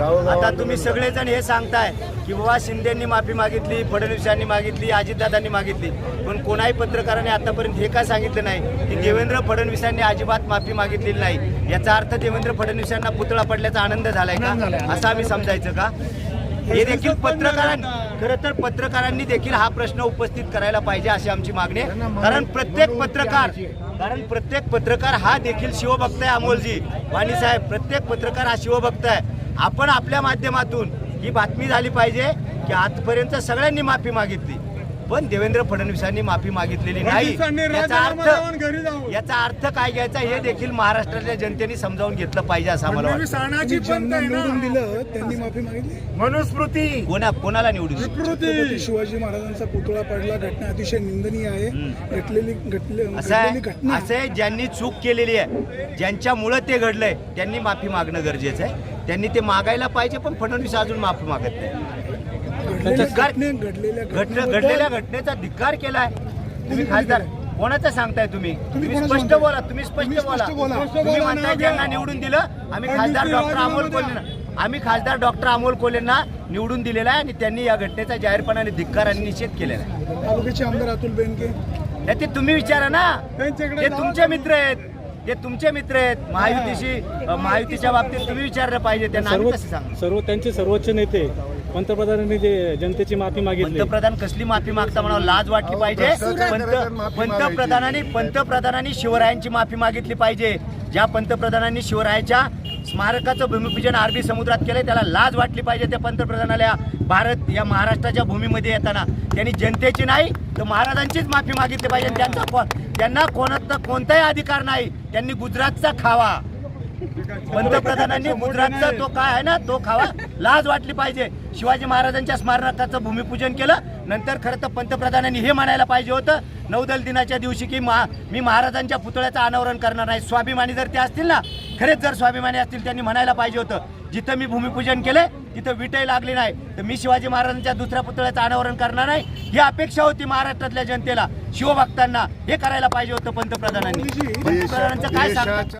आता तुम्ही सगळेजण हे सांगताय की बाबा शिंदेंनी माफी मागितली फडणवीसांनी मागितली अजितदादांनी मागितली. पण कोणाही पत्रकाराने आतापर्यंत हे काय सांगितलं नाही की देवेंद्र फडणवीसांनी अजिबात माफी मागितलेली नाही? याचा अर्थ देवेंद्र फडणवीसांना पुतळा पडल्याचा आनंद झालाय का? असं आम्ही समजायचं का? हे देखील पत्रकारांनी खरं तर पत्रकारांनी देखील हा प्रश्न उपस्थित करायला पाहिजे अशी आमची मागणी आहे. कारण प्रत्येक पत्रकार कारण प्रत्येक पत्रकार हा देखील शिवभक्त आहे अमोलजी वाणी साहेब प्रत्येक पत्रकार हा शिवभक्त आहे. आपण आपल्या माध्यमातून ही बातमी झाली पाहिजे की आजपर्यंत सगळ्यांनी माफी मागितली. पण देवेंद्र फडणवीसांनी माफी मागितलेली नाही. याचा अर्थ. याचा अर्थ काय घ्यायचा हे देखील महाराष्ट्रातल्या जनतेने समजावून घेतलं पाहिजे असं आम्हाला मागितली? मनुस्मृती. कोणा कोणाला निवडून शिवाजी महाराजांचा पुतळा पडला घटना अतिशय निंदनीय आहे. घटलेली असं आहे ज्यांनी चूक केलेली आहे ज्यांच्यामुळं ते घडलंय त्यांनी माफी मागणं गरजेचं आहे. त्यांनी ते मागायला पाहिजे पण फडणवीस अजून माफी मागत नाही. घडलेल्या घटनेचा धिक्कार केलाय तुम्ही खासदार कोणाचं सांगताय तुम्ही तुम्ही स्पष्ट? बोला तुम्ही स्पष्ट बोला. तुम्ही म्हणताय. ज्यांना निवडून दिलं आम्ही खासदार डॉक्टर अमोल. कोल्हेंना आम्ही खासदार डॉक्टर अमोल कोल्हेंना निवडून दिलेला आहे आणि त्यांनी या घटनेचा जाहीरपणाने धिक्कार आणि निषेध केलेला आहे तालुक्याचे आमदार अतुल बेनके हे ते तुम्ही विचारा ना ते तुमचे मित्र आहेत ते तुमचे मित्र आहेत महायुतीशी महायुतीच्या बाबतीत तुम्ही विचारलं पाहिजे त्यांना आम्ही कसं सांगू? सर्व त्यांचे सर्वोच्च नेते पंतप्रधानांनी जे जनतेची माफी मागितली. पंतप्रधान कसली माफी मागता म्हणा लाज वाटली पाहिजे. पंत पंतप्रधानांनी पंतप्रधानांनी शिवरायांची माफी मागितली पाहिजे. ज्या पंतप्रधानांनी शिवरायाच्या स्मारकाचं भूमिपूजन अरबी समुद्रात केलंय. त्याला लाज वाटली पाहिजे त्या पंतप्रधानाला. भारत या महाराष्ट्राच्या भूमीमध्ये येताना. त्यांनी जनतेची नाही तर महाराजांचीच माफी मागितली पाहिजे. त्यांचा त्यांना कोणाचा कोणताही अधिकार नाही. त्यांनी गुजरातचा खावा. पंतप्रधानांनी गुजरातचा तो काय आहे ना तो खावा. लाज वाटली पाहिजे. शिवाजी महाराजांच्या स्मारकाचं भूमिपूजन केलं. नंतर खरं तर पंतप्रधानांनी हे म्हणायला पाहिजे होतं नौदल दिनाच्या दिवशी की मा मी महाराजांच्या पुतळ्याचं अनावरण करणार नाही. स्वाभिमानी जर ते असतील ना खरेच जर स्वाभिमानी असतील त्यांनी म्हणायला पाहिजे होतं जिथं मी भूमिपूजन केलं तिथं विटही लागली नाही. तर मी शिवाजी महाराजांच्या दुसऱ्या पुतळ्याचं अनावरण करणार नाही. ही अपेक्षा होती महाराष्ट्रातल्या जनतेला शिवभक्तांना. हे करायला पाहिजे होतं पंतप्रधानांनी. पंतप्रधानांचं काय सांगतात?